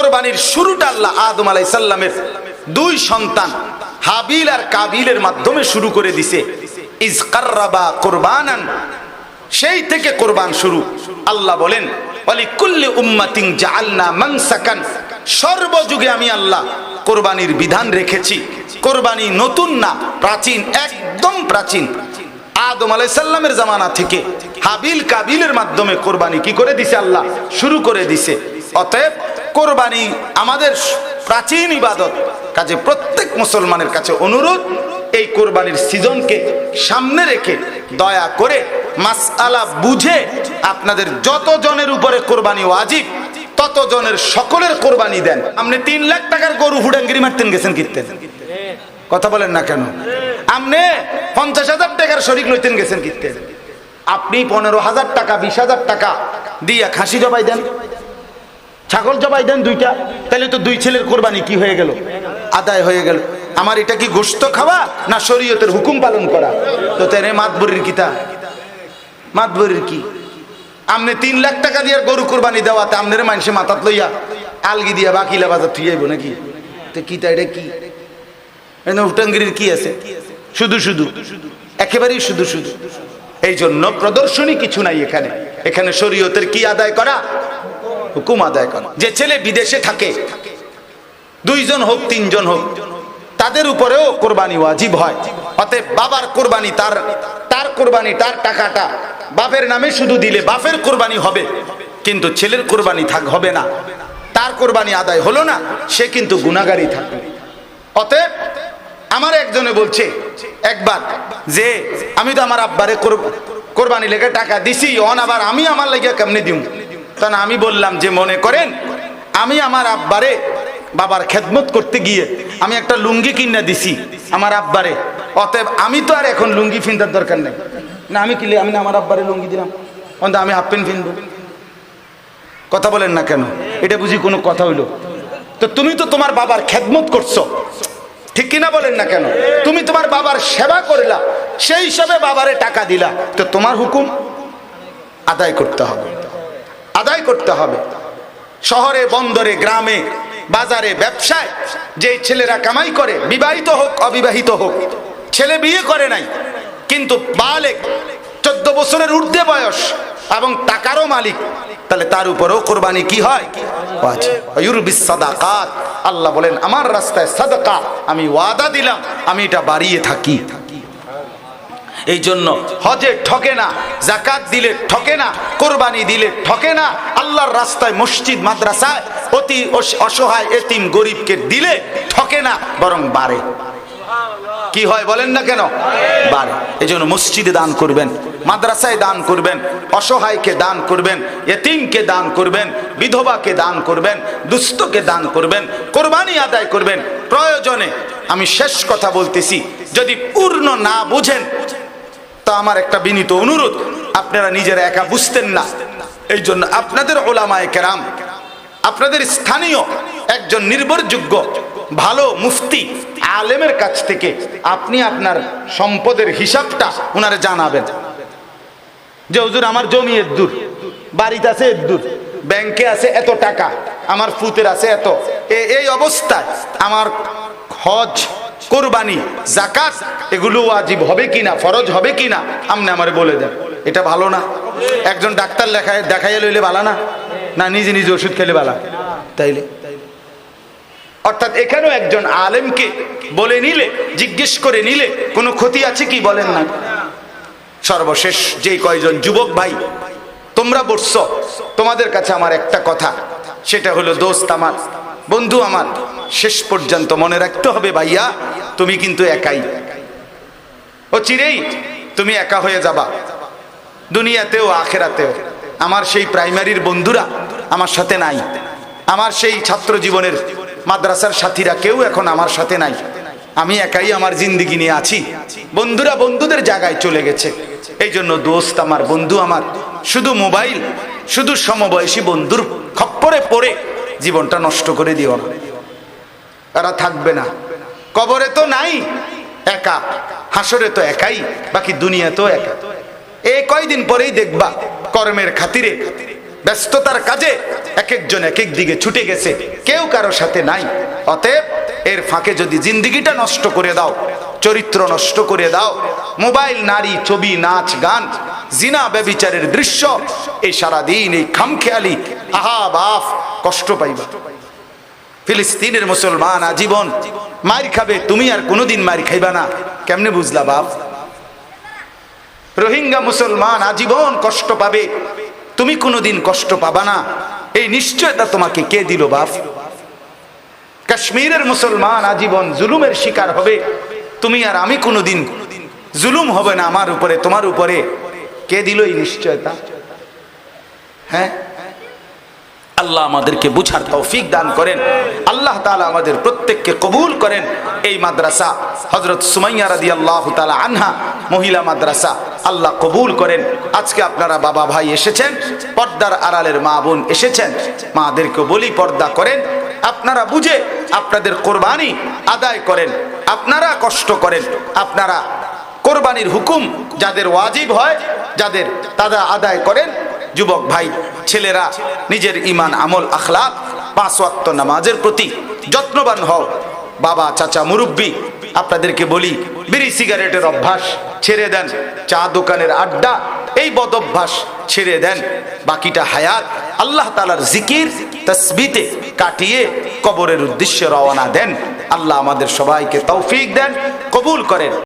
কোরবানির শুরুটা আল্লাহ আদম আলাই সাল্লামের দুই সন্তান হাবিল আর কাবিলের মাধ্যমে শুরু করে দিছে। কোরবানান। সেই থেকে কোরবান শুরু। আল্লাহ বলেন মানসাকান। সর্বযুগে আমি আল্লাহ কোরবানির বিধান রেখেছি। কোরবানি নতুন না, প্রাচীন, একদম প্রাচীন। আদম আলাইসাল্লামের জামানা থেকে হাবিল কাবিলের মাধ্যমে কোরবানি কি করে দিছে আল্লাহ? শুরু করে দিছে। অতএব কোরবানি আমাদের প্রাচীন ইবাদত। কাজে প্রত্যেক মুসলমানের কাছে অনুরোধ, এই কোরবানির সিজনকে সামনে রেখে দয়া করে মাসআলা বুঝে আপনাদের যত জনের উপরে কোরবানি ওয়াজিব তত জনের সকলের কোরবানি দেন। আপনি তিন লাখ টাকার গরু হুডাঙ্গিরি মারতেন, গেছেন কীর্তেন কথা বলেন না কেন? আপনি পঞ্চাশ হাজার টাকার শরিক লইতেন গেছেন কীর্তেন আপনি পনেরো হাজার টাকা, বিশ হাজার টাকা দিয়া খাসি জবাই দেন। ছাগল জবাই দেন দুইটা তাহলে তো দুই ছেলের কোরবানি কি হয়ে গেল? আদায় হয়ে গেল। আমার এটা কি গোস্ত খাওয়া না শরীয়তের হুকুম পালন করা? তো তেরে মাতবরির কিতা মাতবরির কি? আমনে তিন লাখ টাকা দিয়ে গরু কোরবানি দেওয়াতে আমনের মানুষে মাথাত লইয়া আলগি দিয়া বাকিলা বাজার থুই আইব নাকি? তো কি তা, এটা কি? এটা উটাঙ্গিরির কি আছে? শুধু শুধু। একেবারেই শুধু শুধু। এই জন্য প্রদর্শনী কিছু নাই এখানে। এখানে শরীয়তের কি আদায় করা? হুকুম আদায় করা যে ছেলে বিদেশে থাকে, দুইজন হোক, তিনজন হোক, তাদের উপরেও কোরবানি ওয়াজিব হয়। অতএব বাবার কোরবানি তার তার কোরবানি, তার টাকাটা বাপের নামে শুধু দিলে বাপের কোরবানি হবে, কিন্তু ছেলের কোরবানি থাক, হবে না। তার কোরবানি আদায় হলো না, সে কিন্তু গুণাগারই থাকবে। অতএব আমার একজনে বলছে, একবার যে আমি তো আমার আব্বারে কোরবানি লেগে টাকা দিছি, অন আবার আমি আমার লেগে কেমনি দিম? তখন আমি বললাম যে মনে করেন, আমি আমার আব্বারে বাবার খেদমত করতে গিয়ে আমি একটা লুঙ্গি কিনে দিছি আমার আব্বারে। অতএব আমি তো আর এখন লুঙ্গি ফিনতার দরকার নেই। না, আমি কিলে আমি না আমার আব্বারে লুঙ্গি দিলাম। অন্ত আমি হাফ প্যান্ট ফিনব। কথা বলেন না কেন? এটা বুঝি কোনো কথা হইল। তো তুমি তো তোমার বাবার খেদমত করছ। ঠিক কিনা বলেন না কেন? তুমি তোমার বাবার সেবা করলা, সেই হিসাবে বাবারে টাকা দিলা। তো তোমার হুকুম আদায় করতে হবে। আদায় করতে হবে। শহরে, বন্দরে, গ্রামে, বাজারে, ব্যবসায় যে ছেলেরা কামাই করে, বিবাহিত হোক, অবিবাহিত হোক, ছেলে বিয়ে করে নাই, কিন্তু বালেক, চোদ্দ বছরের ঊর্ধ্বে বয়স এবং টাকারও মালিক, তাহলে তার উপরেও কোরবানি কি হয়? আল্লাহ বলেন, আমার রাস্তায় সাদাকা, আমি ওয়াদা দিলাম, আমি এটা বাড়িয়ে থাকি। এই জন্য হজে ঠকে না জাকাত দিলে ঠকে না, কোরবানি দিলে ঠকে না, আল্লাহর রাস্তায় মসজিদ, মাদ্রাসায় অতি অসহায় এতিম গরিবকে দিলে ঠকে না, বরং বাড়ে। কি হয় বলেন না কেন? বাড়ে। এই জন্য মসজিদে দান করবেন, মাদ্রাসায় দান করবেন, অসহায়কে দান করবেন, এতিমকে দান করবেন, বিধবাকে দান করবেন, দুস্থকে দান করবেন, কোরবানি আদায় করবেন। প্রয়োজনে আমি শেষ কথা বলতেছি, যদি পূর্ণ না বুঝেন তা আমার একটা বিনীত অনুরোধ। আপনারা নিজেরা একা বুঝতেন না। এই জন্য আপনাদের ওলামায় কেরাম, আপনাদের স্থানীয় একজন নির্ভরযোগ্য, ভালো মুফতি, আলেমের কাছ থেকে আপনি আপনার সম্পদের হিসাবটা ওনারে জানাবেন। যে, হুজুর, আমার জমি এর দূর, বাড়িতে আছে এর দূর, ব্যাংকে আছে এত টাকা, আমার ফুতের আছে এত। এই অবস্থায় আমার হজ কোরবানি জাকাত এগুলো ওয়াজিব হবে কিনা, ফরজ হবে কিনা আপনি আমারে বলে দেন। এটা ভালো না। একজন ডাক্তার লেখায় দেখাইয়া লইলে ভালো না? না, নিজে নিজে ওষুধ খেলে ভালো। তাইলে? অর্থাৎ এখানেও একজন আলেমকে বলে নিলে, জিজ্ঞেস করে নিলে, কোনো ক্ষতি আছে কি বলেন না? সর্বশেষ যে কয়জন যুবক ভাই, তোমরা বসছ, তোমাদের কাছে আমার একটা কথা, সেটা হলো দোস্ত আমার। বন্ধু আমার, শেষ পর্যন্ত মনে রাখতে হবে ভাইয়া, তুমি কিন্তু একাই। ও চিরেই তুমি একা হয়ে যাবা। দুনিয়াতেও, আখেরাতেও। আমার সেই প্রাইমারির বন্ধুরা আমার সাথে নাই। আমার সেই ছাত্র জীবনের মাদ্রাসার সাথীরা কেউ এখন আমার সাথে নাই। আমি একাই আমার জিন্দিগি নিয়ে আছি। বন্ধুরা বন্ধুদের জায়গায় চলে গেছে। এই জন্য দোস্ত আমার, বন্ধু আমার, শুধু মোবাইল, শুধু সমবয়সী বন্ধুর খপ্পরে পড়ে জীবনটা নষ্ট করে দিও না। এরা থাকবে না। কবরে তো নাই, একা। হাসরে তো একাই, বাকি দুনিয়া তো একা। এই কয়দিন পরেই দেখবা, কর্মের খাতিরে, ব্যস্ততার কাজে এক একজন এক এক দিকে ছুটে গেছে। কেউ কারও সাথে নাই। অতএব এর ফাঁকে যদি জিন্দিগিটা নষ্ট করে দাও, চরিত্র নষ্ট করে দাও, মোবাইল, নারী, ছবি, নাচ, গান, জিনা, ব্যবিচারের দৃশ্য, এই সারাদিন এই খামখেয়ালি আহা, বাফ, কষ্ট পাইবা। ফিলিস্তিনের মুসলমান আজীবন মার খাবে, তুমি আর কোনোদিন মার খাইবা না। কেমনে বুঝলা বাপ রোহিঙ্গা মুসলমান আজীবন কষ্ট পাবে, তুমি কোনোদিন কষ্ট পাবা না। এই নিশ্চয়তা তোমাকে কে দিল বাপ কাশ্মীরের মুসলমান আজীবন জুলুমের শিকার হবে, তুমি আর আমি কোনোদিন জুলুম হবে না আমার উপরে, তোমার উপরে। কে দিল এই নিশ্চয়তা? হ্যাঁ? আল্লাহ আমাদেরকে বুঝার তৌফিক দান করেন। আল্লাহ তাআলা আমাদের প্রত্যেককে কবুল করেন। এই মাদ্রাসা হজরত সুমাইয়া রাদি আল্লাহ তালা আনহা, মহিলা মাদ্রাসা, আল্লাহ কবুল করেন। আজকে আপনারা বাবা ভাই এসেছেন, পর্দার আড়ালের মা বোন এসেছেন মাদেরকে বলি পর্দা করেন। আপনারা বুঝে আপনাদের কোরবানি আদায় করেন। আপনারা কষ্ট করেন। আপনারা কোরবানির হুকুম যাদের ওয়াজিব হয়, যাদের তারা আদায় করেন যুবক ভাই, ছেলেরা, নিজের ইমান আমল, আখলাক, পাঁচ ওয়াক্ত নামাজের প্রতি যত্নবান হও। বাবা, চাচা, মুরব্বী, আপনাদেরকে বলি, বিড়ি সিগারেটের অভ্যাস ছেড়ে দেন। চা দোকানের আড্ডা, এই বদ অভ্যাস ছেড়ে দেন। বাকিটা হায়াত আল্লাহ তালার জিকির, তসবিতে কাটিয়ে কবরের উদ্দেশ্যে রওনা দেন। আল্লাহ আমাদের সবাইকে তৌফিক দেন, কবুল করেন।